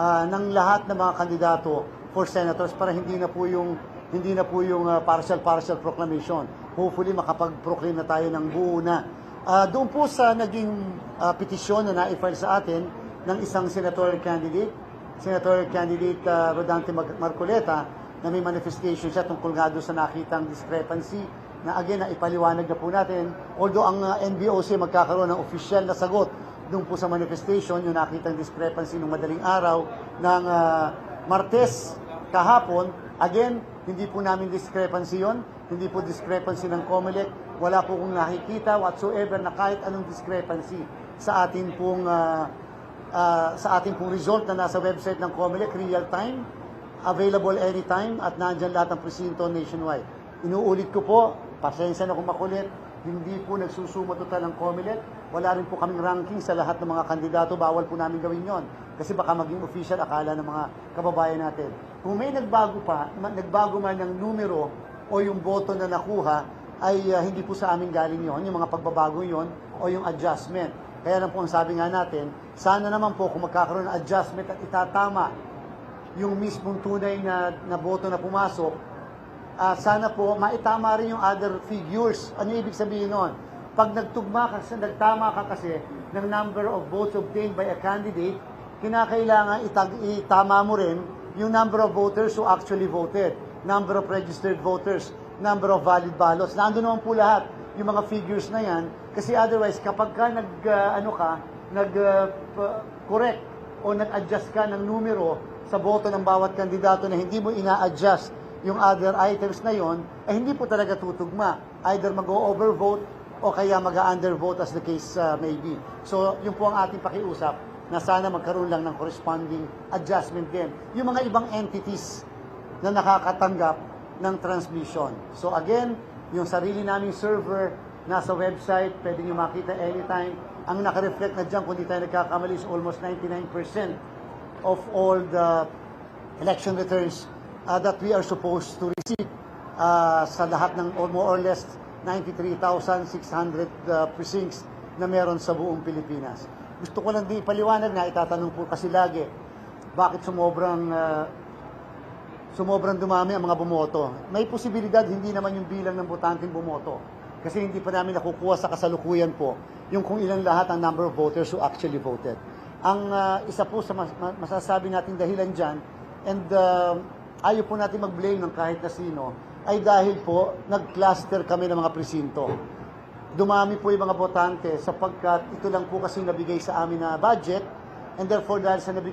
ah, ng lahat ng mga kandidato for senators para hindi na po yung hindi na po yung ah, partial partial proclamation. Hopefully makapag-proclaim na tayo ng buo na. Ah, doon po sa naging ah, petisyon na na-file sa atin ng isang senatorial candidate, Senator candidate ah, Rodante Marcoleta, na may manifestation siya tungkol nga doon sa nakitang discrepancy na again, na ipaliwanag na po natin. Although ang ah, NBOC magkakaroon ng official na sagot doon po sa manifestation, yung nakitang discrepancy ng madaling araw ng ah, Martes kahapon, again, hindi po namin discrepancy yon, hindi po discrepancy ng COMELEC, wala po kong nakikita whatsoever na kahit anong discrepancy sa atin pong ah, ah, sa ating pong result na nasa website ng COMELEC, real time, available anytime at nandyan lahat ng presinto nationwide. Inuulit ko po, pasensya na kung makulit, hindi po nagsusumo total ng COMELEC. Wala rin po kaming ranking sa lahat ng mga kandidato. Bawal po namin gawin yon. Kasi baka maging official akala ng mga kababayan natin. Kung may nagbago pa, nagbago man ng numero o yung boto na nakuha, ay ah, hindi po sa amin galing yon, yung mga pagbabago yon o yung adjustment. Kaya lang po ang sabi nga natin, sana naman po kung magkakaroon ng adjustment at itatama yung mismong tunay na, na boto na pumasok, ah, sana po maitama rin yung other figures. Ano ibig sabihin nun? Pag nagtugma ka, nagtama ka kasi ng number of votes obtained by a candidate, kinakailangan itag, itama mo rin yung number of voters who actually voted, number of registered voters, number of valid ballots. Nandun naman po lahat yung mga figures na yan. Kasi otherwise, kapag ka nag, ah, ano ka, nag, pa- correct o nag-adjust ka ng numero sa boto ng bawat kandidato na hindi mo ina-adjust yung other items na yon, eh hindi po talaga tutugma. Either mag-overvote o kaya mag-undervote as the case uh, may be. So, yun po ang ating pakiusap na sana magkaroon lang ng corresponding adjustment din. Yung mga ibang entities na nakakatanggap ng transmission. So again, yung sarili naming server nasa website, pwede nyo makita anytime. Ang naka-reflect na dyan, kung di tayo nagkakamali, is almost 99% of all the election returns uh, that we are supposed to receive uh, sa lahat ng or more or less 93,600 uh, precincts na meron sa buong Pilipinas. Gusto ko lang din ipaliwanag na itatanong po kasi lagi, bakit sumobrang uh, sumobrang dumami ang mga bumoto. May posibilidad hindi naman yung bilang ng botanteng bumoto. Kasi hindi pa namin nakukuha sa kasalukuyan po yung kung ilan lahat ang number of voters who actually voted. Ang ah, isa po sa mas- ma- masasabi natin dahilan dyan, and uh, ayaw po natin mag-blame ng kahit na sino, ay dahil po nag-cluster kami ng mga presinto. Dumami po yung mga botante sapagkat ito lang po kasi nabigay sa amin na budget and therefore dahil sa nabigay